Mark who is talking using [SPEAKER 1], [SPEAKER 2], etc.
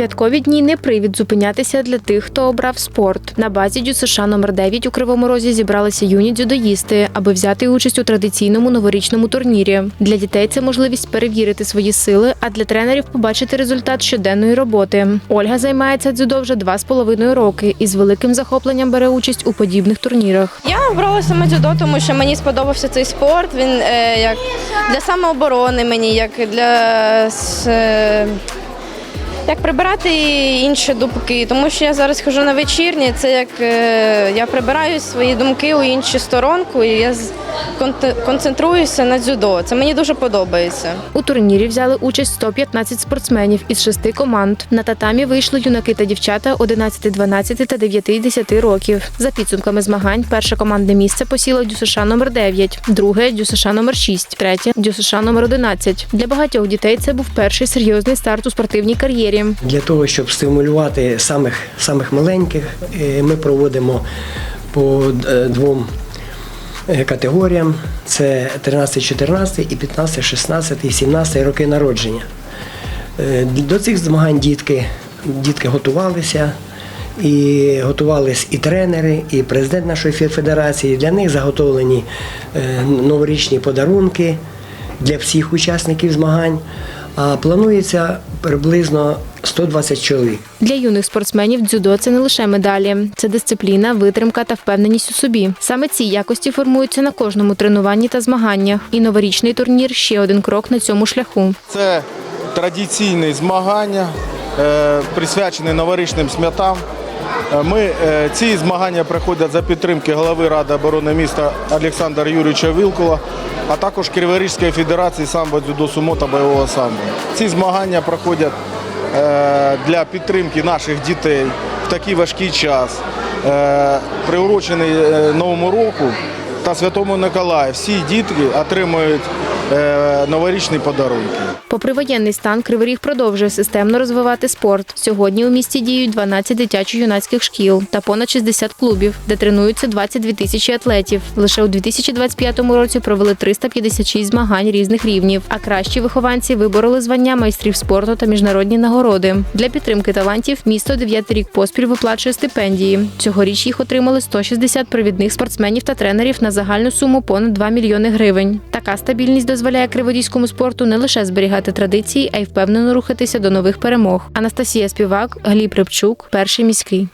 [SPEAKER 1] Святкові дні не привід зупинятися для тих, хто обрав спорт. На базі ДЮСШ номер 9 у Кривому Розі зібралися юні дзюдоїсти, аби взяти участь у традиційному новорічному турнірі. Для дітей це можливість перевірити свої сили, а для тренерів побачити результат щоденної роботи. Ольга займається дзюдо вже два з половиною роки і з великим захопленням бере участь у подібних турнірах.
[SPEAKER 2] Я обрала саме дзюдо, тому що мені сподобався цей спорт. Він е, як для самооборони мені, як для е, як прибирати інші думки. Тому що я зараз хожу на вечірні, це як е, я прибираю свої думки у іншу сторонку, і я концентруюся на дзюдо. Це мені дуже подобається.
[SPEAKER 1] У турнірі взяли участь 115 спортсменів із шести команд. На татамі вийшли юнаки та дівчата 11, 12 та 9 10 років. За підсумками змагань, перше командне місце посіло ДЮСШ номер 9, друге ДЮСШ номер 6, третє ДЮСШ номер 11. Для багатьох дітей це був перший серйозний старт у спортивній кар'єрі.
[SPEAKER 3] Для того, щоб стимулювати самих, самих маленьких, е, ми проводимо по е, двом категоріям: це 13-14 і 15-16 і 17 роки народження. Е, До цих змагань дітки, дітки готувалися. І готувались і тренери, і президент нашої федерації. Для них заготовлені е, новорічні подарунки для всіх учасників змагань. А планується приблизно 120 чоловік.
[SPEAKER 1] Для юних спортсменів дзюдо це не лише медалі, це дисципліна, витримка та впевненість у собі. Саме ці якості формуються на кожному тренуванні та змаганнях. І новорічний турнір ще один крок на цьому шляху.
[SPEAKER 4] Це традиційні змагання, е, присвячені новорічним святам. Е, Ми, е, ці змагання проходять за підтримки голови Ради оборони міста Олександра Юрійовича Вілкула, а також Криворізької федерації самбо, дзюдо, сумо та бойового самбо. Ці змагання проходять е, для підтримки наших дітей в такий важкий час, приурочений Новому року та Святому Миколаю. Всі дітки отримують новорічні подарунки.
[SPEAKER 1] Попри воєнний стан, Кривий Ріг продовжує системно розвивати спорт. Сьогодні у місті діють 12 дитячо-юнацьких шкіл та понад 60 клубів, де тренуються 22 тисячі атлетів. Лише у 2025 році провели 356 змагань різних рівнів. А кращі вихованці вибороли звання майстрів спорту та міжнародні нагороди. Для підтримки талантів місто дев'ятий рік поспіль виплачує стипендії. Цьогоріч їх отримали 160 провідних спортсменів та тренерів на загальну суму понад 2 мільйони гривень. Така стабільність дозволяє криводійському спорту не лише зберігати традиції, а й впевнено рухатися до нових перемог. Анастасія Співак, Гліб Рибчук, перший міський.